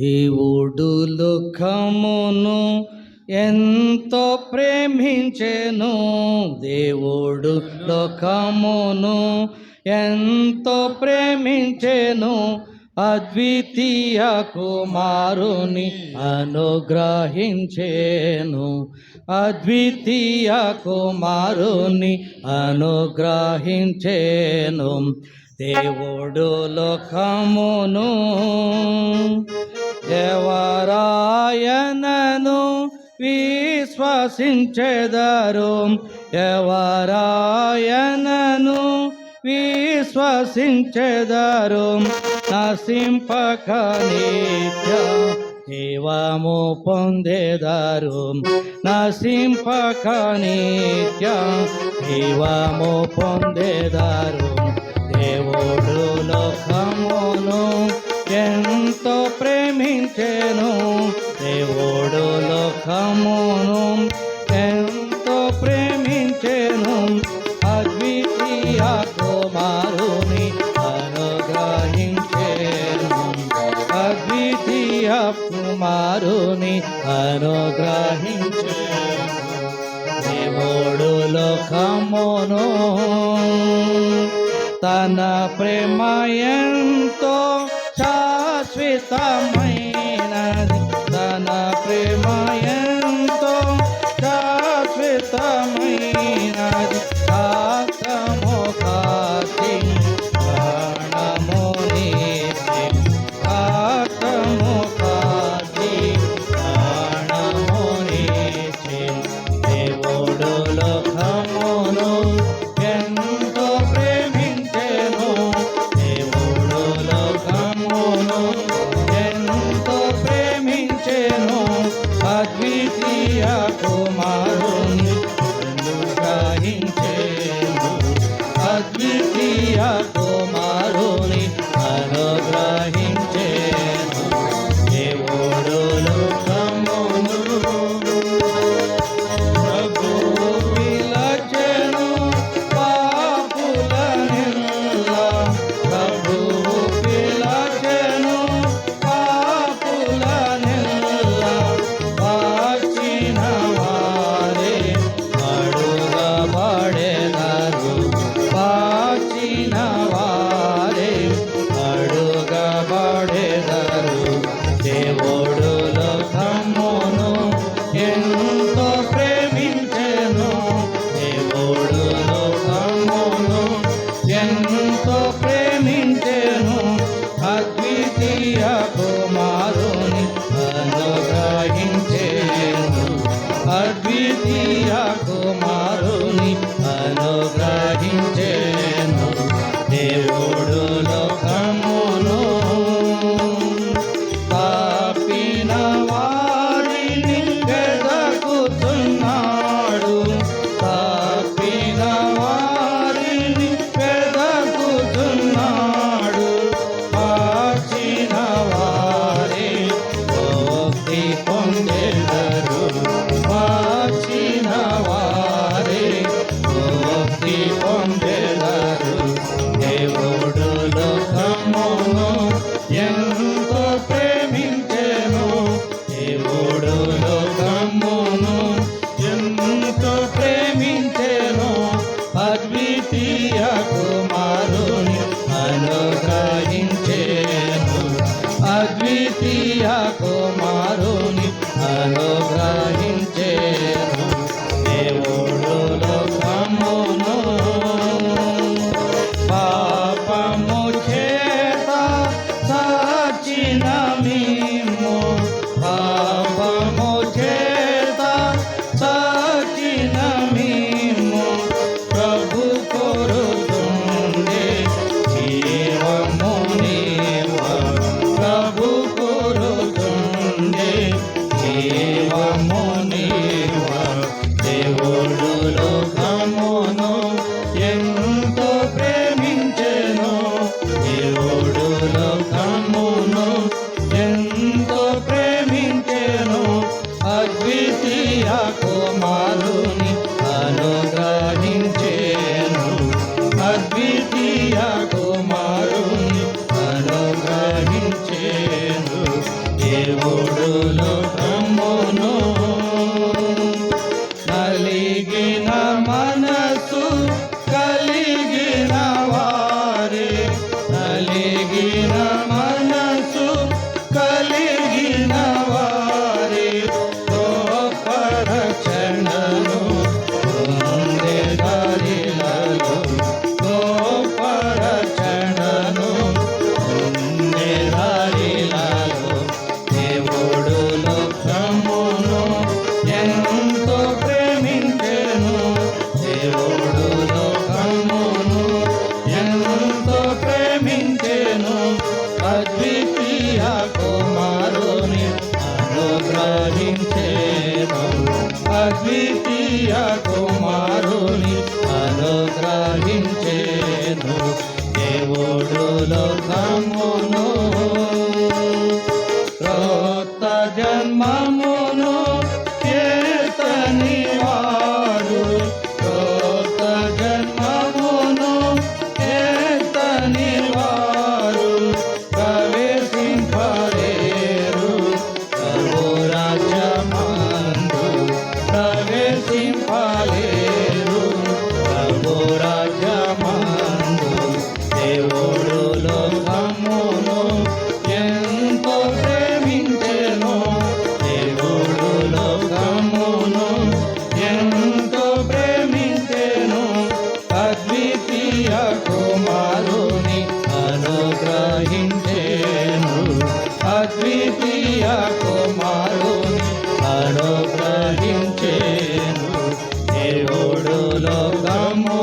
దేవుడు దుఃఖమును ఎంతో ప్రేమించెను. దేవుడు లోకమును ఎంతో ప్రేమించెను. అద్వితీయ కుమారుని అనుగ్రహించేను. అద్వితీయ కుమారుని అనుగ్రహించేను. దేవుడు లోకమును ఎవరాయనను విశ్వసించెదరు? ఎవరాయనను విశ్వసించెదరు? నసింపక నిత్య జీవము పొందెదరు? నసింపక నిత్య జీవము పొందెదరు? దేవుడు లోకమును ప్రేమించెను దేవుడు లోకమును ఎంతో ప్రేమించెను అద్వితీయ కుమారుని అనుగ్రహించెను అద్వితీయ కుమారుని అనుగ్రహించెను దేవుడు లోకమును తన ప్రేమ ఎంతో శాశ్వతమైనది తన ప్రేమ ಜನು রাখো মারুনি অনুগ্রহ পিয়া কুমারুনি আলো అద్వితీయ కుమారుని అనుగ్రహించేను దేవుడు లోకమును লোকমো